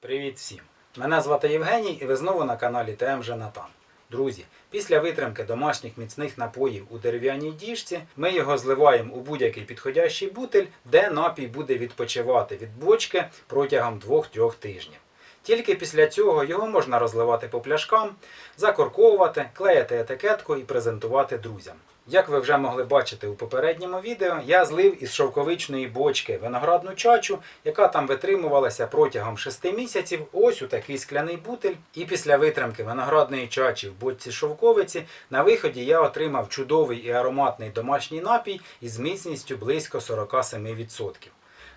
Привіт всім! Мене звати Євгеній і ви знову на каналі ТМ Женатан. Друзі, після витримки домашніх міцних напоїв у дерев'яній діжці ми його зливаємо у будь-який підходящий бутиль, де напій буде відпочивати від бочки протягом 2-3 тижнів. Тільки після цього його можна розливати по пляшкам, закорковувати, клеїти етикетку і презентувати друзям. Як ви вже могли бачити у попередньому відео, я злив із шовковичної бочки виноградну чачу, яка там витримувалася протягом 6 місяців, ось у такий скляний бутиль. І після витримки виноградної чачі в бочці шовковиці на виході я отримав чудовий і ароматний домашній напій із міцністю близько 47%.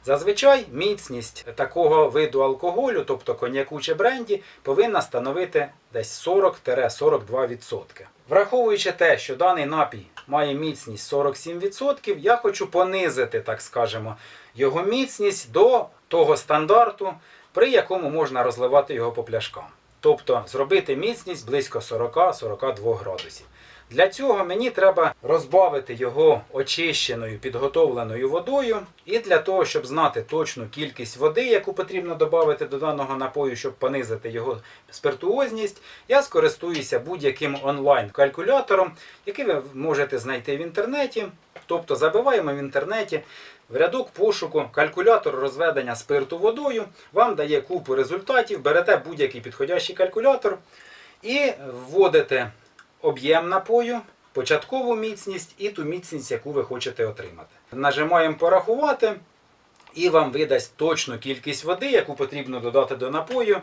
Зазвичай міцність такого виду алкоголю, тобто коньяку чи бренді, повинна становити десь 40-42%. Враховуючи те, що даний напій має міцність 47%, я хочу понизити, так скажемо, його міцність до того стандарту, при якому можна розливати його по пляшкам. Тобто зробити міцність близько 40-42 градусів. Для цього мені треба розбавити його очищеною підготовленою водою. І для того, щоб знати точну кількість води, яку потрібно додати до даного напою, щоб понизити його спиртуозність, я скористуюся будь-яким онлайн-калькулятором, який ви можете знайти в інтернеті. Тобто забиваємо в інтернеті в рядок пошуку калькулятор розведення спирту водою, вам дає купу результатів, берете будь-який підходящий калькулятор і вводите об'єм напою, початкову міцність і ту міцність, яку ви хочете отримати. Нажимаємо порахувати, і вам видасть точну кількість води, яку потрібно додати до напою,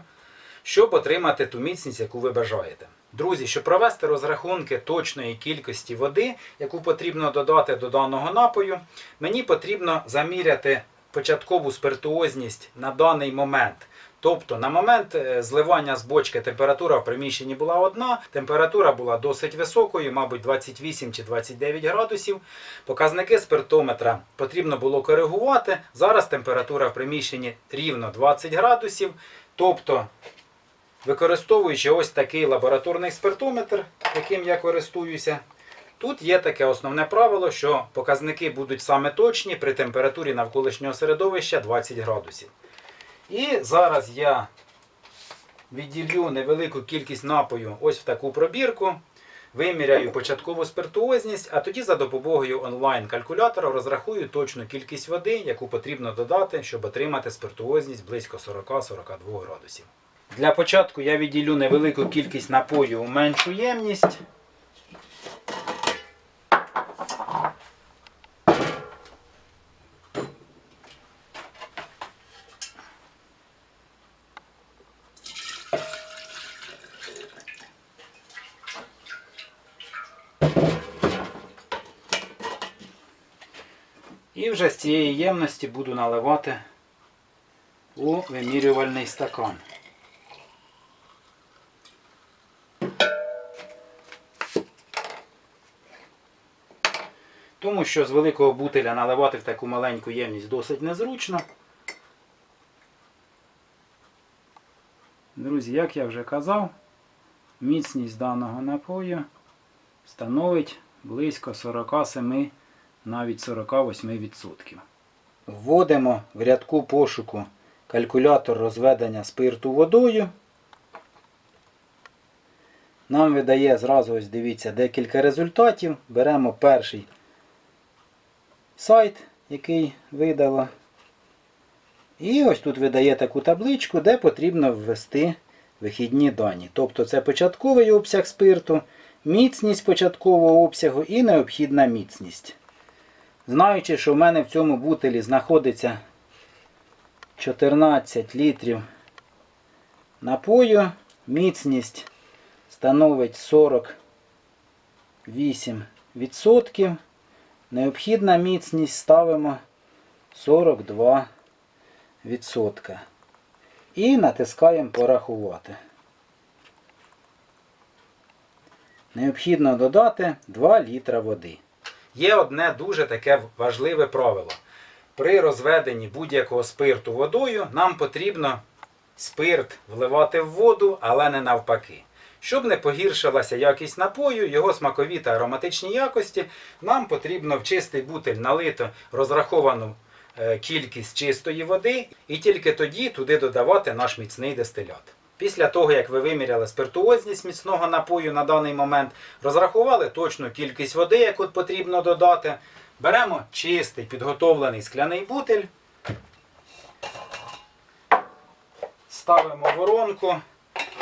щоб отримати ту міцність, яку ви бажаєте. Друзі, щоб провести розрахунки точної кількості води, яку потрібно додати до даного напою, мені потрібно заміряти початкову спиртуозність на даний момент. Тобто на момент е, зливання з бочки температура в приміщенні була одна, температура була досить високою, мабуть, 28 чи 29 градусів. Показники спиртометра потрібно було коригувати. Зараз температура в приміщенні рівно 20 градусів. Тобто, використовуючи ось такий лабораторний спиртометр, яким я користуюся, Тут є таке основне правило, що показники будуть саме точні при температурі навколишнього середовища 20 градусів. І зараз я відділю невелику кількість напою ось в таку пробірку, виміряю початкову спиртуозність, а тоді за допомогою онлайн-калькулятора розрахую точну кількість води, яку потрібно додати, щоб отримати спиртуозність близько 40-42 градусів. Для початку я відділю невелику кількість напою у меншу ємність. І вже з цієї ємності буду наливати у вимірювальний стакан. Тому що з великого бутиля наливати в таку маленьку ємність досить незручно. Друзі, як я вже казав, міцність даного напою становить близько 47 навіть 48%. Вводимо в рядку пошуку калькулятор розведення спирту водою. Нам видає зразу ось дивіться декілька результатів. Беремо перший сайт, який видала. І ось тут видає таку табличку, де потрібно ввести вихідні дані. Тобто це початковий обсяг спирту, міцність початкового обсягу і необхідна міцність. Знаючи, що в мене в цьому бутилі знаходиться 14 літрів напою, міцність становить 48%. Необхідна міцність ставимо 42%. І натискаємо порахувати. Необхідно додати 2 літра води. Є одне дуже таке важливе правило. При розведенні будь-якого спирту водою нам потрібно спирт вливати в воду, але не навпаки. Щоб не погіршилася якість напою, його смакові та ароматичні якості, нам потрібно в чистий бутиль налити розраховану е, кількість чистої води, і тільки тоді туди додавати наш міцний дистилят. Після того, як ви виміряли спиртуозність міцного напою на даний момент, розрахували точну кількість води, яку потрібно додати, беремо чистий підготовлений скляний бутиль, ставимо воронку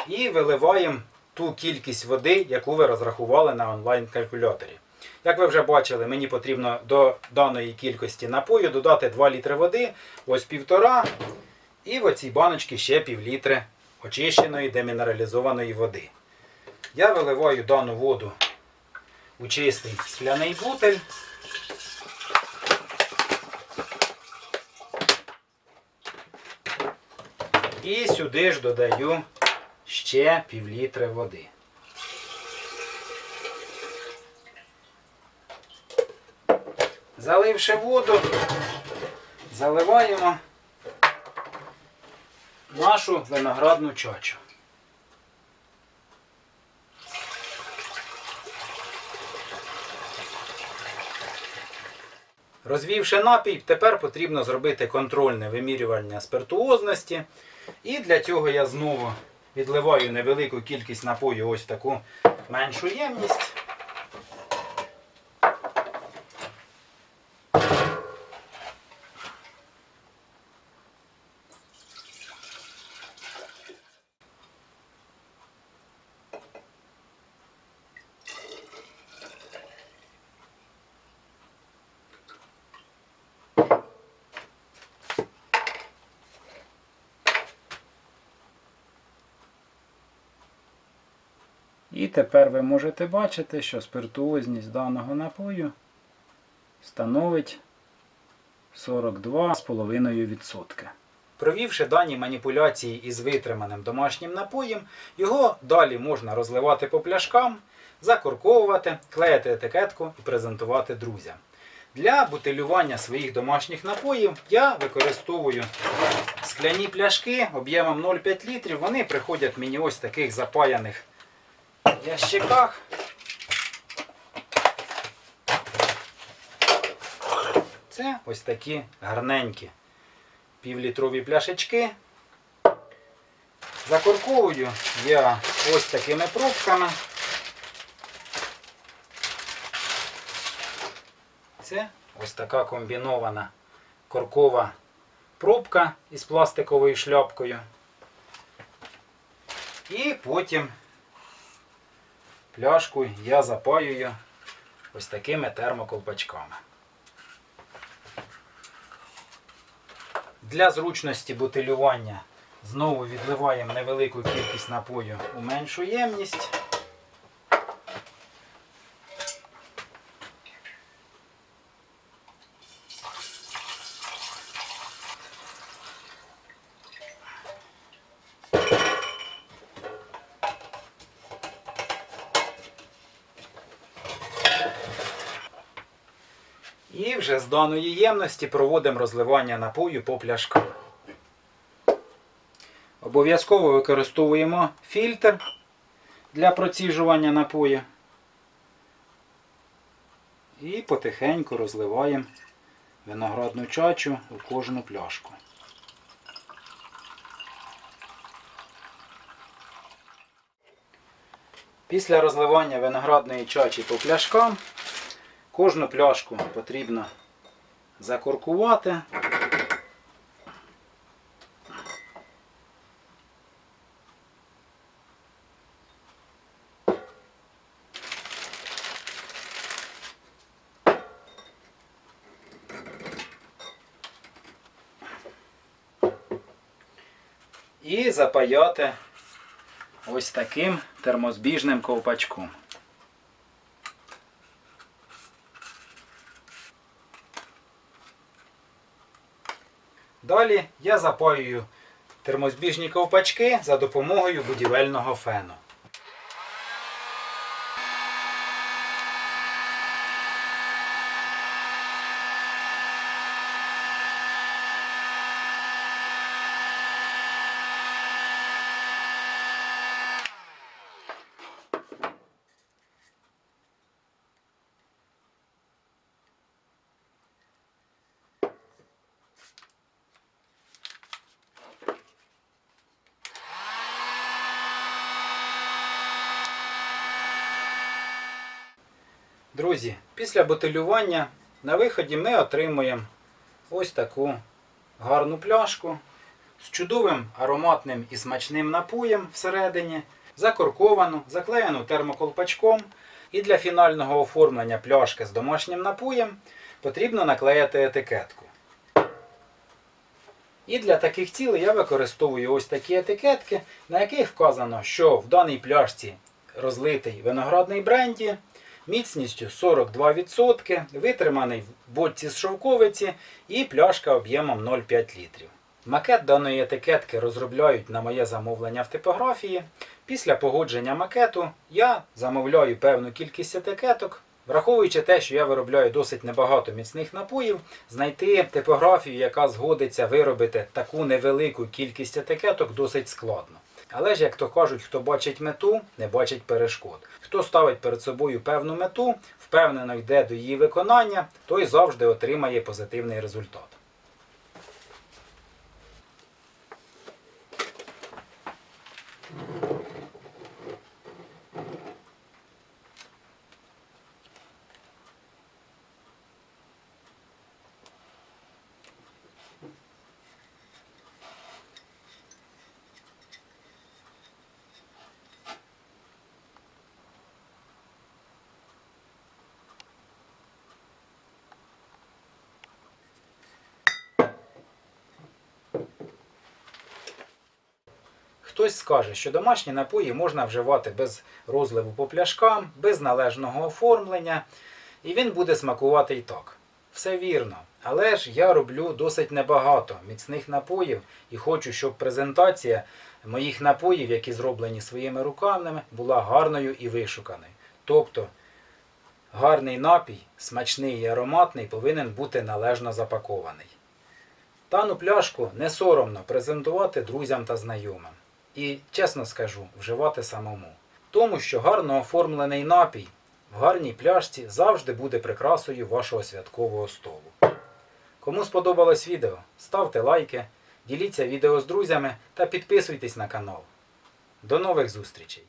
і виливаємо ту кількість води, яку ви розрахували на онлайн-калькуляторі. Як ви вже бачили, мені потрібно до даної кількості напою додати 2 літри води, ось півтора, і в оцій баночці ще пів літри очищеної демінералізованої води. Я виливаю дану воду у чистий скляний бутель. І сюди ж додаю ще пів літри води. Заливши воду, заливаємо нашу виноградну чачу. Розвівши напій, тепер потрібно зробити контрольне вимірювання спиртуозності. І для цього я знову відливаю невелику кількість напою, ось таку меншу ємність. І тепер ви можете бачити, що спиртуозність даного напою становить 42,5%. Провівши дані маніпуляції із витриманим домашнім напоєм, його далі можна розливати по пляшкам, закорковувати, клеїти етикетку і презентувати друзям. Для бутилювання своїх домашніх напоїв я використовую скляні пляшки об'ємом 0,5 літрів. Вони приходять мені ось таких запаяних ящиках. Це ось такі гарненькі півлітрові пляшечки. Закорковую я ось такими пробками. Це ось така комбінована коркова пробка із пластиковою шляпкою. І потім пляшку я запаюю ось такими термоколпачками. Для зручності бутилювання знову відливаємо невелику кількість напою у меншу ємність. І вже з даної ємності проводимо розливання напою по пляшкам. Обов'язково використовуємо фільтр для проціжування напою. І потихеньку розливаємо виноградну чачу у кожну пляшку. Після розливання виноградної чачі по пляшкам Кожну пляшку потрібно закоркувати. І запаяти ось таким термозбіжним ковпачком. Далі я запаюю термозбіжні ковпачки за допомогою будівельного фену. Друзі, після бутилювання на виході ми отримуємо ось таку гарну пляшку з чудовим ароматним і смачним напоєм всередині, закорковану, заклеєну термоколпачком. І для фінального оформлення пляшки з домашнім напоєм потрібно наклеїти етикетку. І для таких цілей я використовую ось такі етикетки, на яких вказано, що в даній пляшці розлитий виноградний бренді міцністю 42%, витриманий в бочці з шовковиці і пляшка об'ємом 0,5 літрів. Макет даної етикетки розробляють на моє замовлення в типографії. Після погодження макету я замовляю певну кількість етикеток. Враховуючи те, що я виробляю досить небагато міцних напоїв, знайти типографію, яка згодиться виробити таку невелику кількість етикеток, досить складно. Але ж, як то кажуть, хто бачить мету, не бачить перешкод. Хто ставить перед собою певну мету, впевнено йде до її виконання, той завжди отримає позитивний результат. Хтось скаже, що домашні напої можна вживати без розливу по пляшкам, без належного оформлення, і він буде смакувати і так. Все вірно. Але ж я роблю досить небагато міцних напоїв і хочу, щоб презентація моїх напоїв, які зроблені своїми руками, була гарною і вишуканою. Тобто гарний напій, смачний і ароматний, повинен бути належно запакований. Дану пляшку не соромно презентувати друзям та знайомим. І, чесно скажу, вживати самому. Тому що гарно оформлений напій в гарній пляшці завжди буде прикрасою вашого святкового столу. Кому сподобалось відео, ставте лайки, діліться відео з друзями та підписуйтесь на канал. До нових зустрічей!